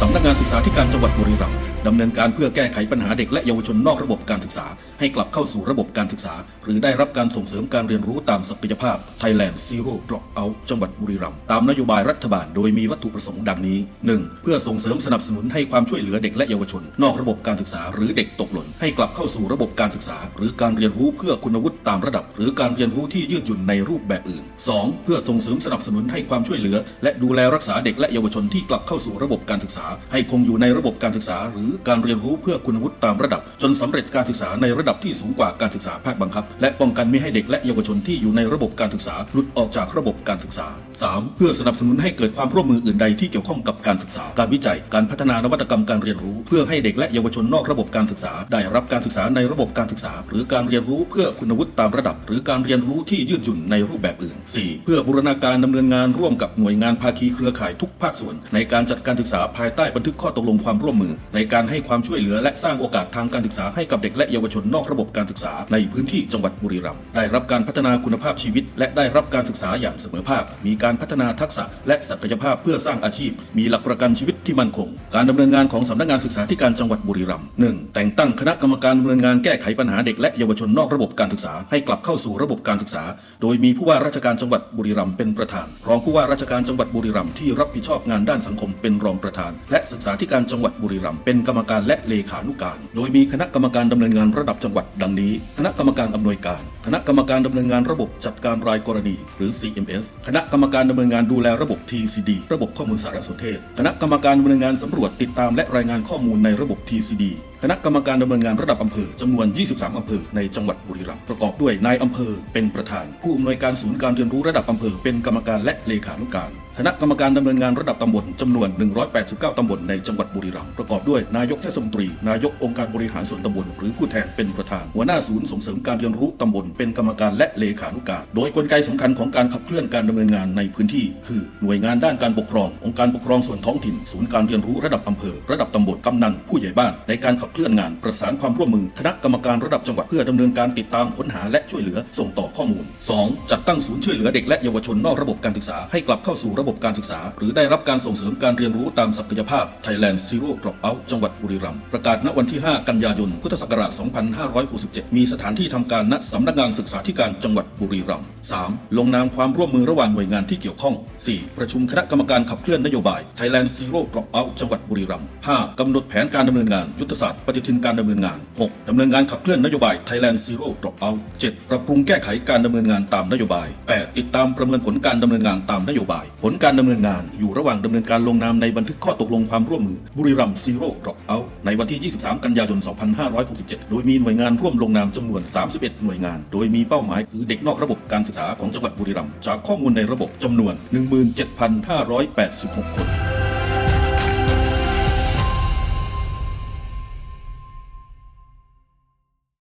สำนักงานศึกษาธิการจังหวัดบุรีรัมย์ดำเนินการเพื่อแก้ไขปัญหาเด็กและเยาวชนนอกระบบการศึกษา ให้กลับเข้าสู่ระบบการศึกษา หรือได้รับการส่งเสริมการเรียนรู้ตามศักยภาพ Thailand Zero Dropout จังหวัดบุรีรัมย์ตามนโยบายรัฐบาลโดยมีวัตถุประสงค์ดังนี้ 1. เพื่อส่งเสริมสนับสนุนให้ความช่วยเหลือเด็กและเยาวชน นอกระบบการศึกษา หรือเด็กตกหล่นให้กลับเข้าสู่ระบบการศึกษา หรือการเรียนรู้เพื่อคุณวุฒิตามระดับ หรือการเรียนรู้ที่ยืดหยุ่นในรูปแบบอื่น 2. เพื่อส่งเสริมสนับสนุนให้ความช่วยเหลือ และดูแลรักษาเด็กและเยาวชนที่กลับเข้าสู่ระบบการศึกษาให้คงอยู่ในระบบการศึกษา หรือการเรียนรู้เพื่อคุณวุฒิตามระดับ จนสำเร็จการศึกษาในระดับที่สูงกว่าการศึกษาภาคบังคับ และป้องกันไม่ให้เด็กและเยาวชนที่อยู่ในระบบการศึกษาหลุดออกจากระบบการศึกษา 3. เพื่อสนับสนุนให้เกิดความร่วมมืออื่นใดที่เกี่ยวข้องกับการศึกษา การวิจัย การพัฒนานวัตกรรมการเรียนรู้ เพื่อให้เด็กและเยาวชนนอกระบบการศึกษา ได้รับการศึกษาในระบบการศึกษา หรือการเรียนรู้เพื่อคุณวุฒิตามระดับ หรือการเรียนรู้ที่ยืดหยุ่นในรูปแบบอื่น 4. เพื่อบูรณาการดำเนินงานร่วมกับหน่วยงานภาคีเครือข่ายทุกภาคส่วน ในการจัดการศึกษาภายใต้บันทึกข้อตกลงความร่วมมือ ในการให้ความช่วยเหลือและสร้างโอกาสทางการศึกษาให้กับเด็กและเยาวชนนอกระบบการศึกษาในพื้นที่จังหวัดบุรีรัมย์ได้รับการพัฒนาคุณภาพชีวิต และได้รับการศึกษาอย่างเสมอภาค มีการพัฒนาทักษะและศักยภาพเพื่อสร้างอาชีพ มีหลักประกันชีวิต ที่มั่นคง การดำเนินงานของสำนักงานศึกษาธิการจังหวัดบุรีรัมย์หนึ่งแต่งตั้งคณะกรรมการดำเนินงานแก้ไขปัญหาเด็กและเยาวชนนอกระบบการศึกษาให้กลับเข้าสู่ระบบการศึกษา โดยมีผู้ว่าราชการจังหวัดบุรีรัมย์เป็นประธาน รองผู้ว่าราชการจังหวัดบุรีรัมย์ที่รับผิดชอบงานด้านสังคมเป็นรองประธาน และศึกษาธิการจังหวัดบุรีรัมย์เป็นกรรมการและเลขานุการ โดยมีคณะกรรมการดำเนินงานระดับจังหวัดดังนี้ คณะกรรมการอำนวยการ คณะกรรมการดำเนินงานระบบจัดการรายกรณี หรือ CMS คณะกรรมการดำเนินงานดูแลระบบ TCD ระบบข้อมูลสารสนเทศ คณะกรรมการดำเนินงานสำรวจติดตามและรายงานข้อมูลในระบบ TCD คณะกรรมการดำเนินงานระดับอำเภอจำนวน 23 อำเภอในจังหวัดบุรีรัมย์ประกอบด้วยนายอำเภอเป็นประธาน ผู้อำนวยการศูนย์การเรียนรู้ระดับอำเภอเป็นกรรมการและเลขานุการคณะกรรมการดำเนินงานระดับตำบลจำนวน 189 ตำบลในจังหวัดบุรีรัมย์ประกอบด้วยนายกเทศมนตรี นายกองค์การบริหารส่วนตำบลหรือผู้แทนเป็นประธาน หัวหน้าศูนย์ส่งเสริมการเรียนรู้ตำบลเป็นกรรมการและเลขานุการ โดยกลไกสำคัญของการขับเคลื่อนการดำเนินงานในพื้นที่ คือหน่วยงานด้านการปกครอง องค์การปกครองส่วนท้องถิ่น ศูนย์การเรียนรู้ระดับอำเภอ ระดับตำบลกำนันผู้ใหญ่บ้านในการขับเคลื่อนงาน ประสานความร่วมมือคณะกรรมการระดับจังหวัดเพื่อดำเนินการติดตามค้นหาและช่วยเหลือส่งต่อข้อมูล 2. จัดตั้งศูนย์ช่วยเหลือเด็กและเยาวชนนอกระบบการศึกษาให้กลับเข้าสู่ระบบการศึกษา หรือได้รับการส่งเสริมการเรียนรู้ตามศักยภาพ Thailand Zero Dropout จังหวัดบุรีรัมย์ประกาศณวันที่ 5 กันยายน พุทธศักราช 2567 มีสถานที่ทำการณสำนักงานศึกษาธิการจังหวัดบุรีรัมย์ 3. ลงนามความร่วมมือระหว่างหน่วยงานที่เกี่ยวข้อง 4. ประชุมคณะกรรมการขับเคลื่อนนโยบาย Thailand Zero Dropout จังหวัดบุรีรัมย์ 5. กำหนดแผนการดำเนินงานยุทธศาสตร์ปฏิทินการดำเนินงาน 6. ดำเนินงานขับเคลื่อนนโยบาย Thailand Zero Dropout 7. ปรับปรุงแก้ไขการดำเนินงานตามนโยบาย 8. ติดตามประเมินผลการดำเนินงานตามนโยบาย ผลการดำเนินงานอยู่ระหว่างดำเนินการลงนามในบันทึกข้อตกลงความร่วมมือบุรีรัมย์ Zero Dropout ในวันที่ 23 กันยายน 2567 โดยมีหน่วยงานร่วมลงนามจำนวน 31 หน่วยงาน โดยมีเป้าหมายคือเด็กนอกระบบการศึกษาของจังหวัดบุรีรัมย์จากข้อมูลในระบบจำนวน 17,586 คน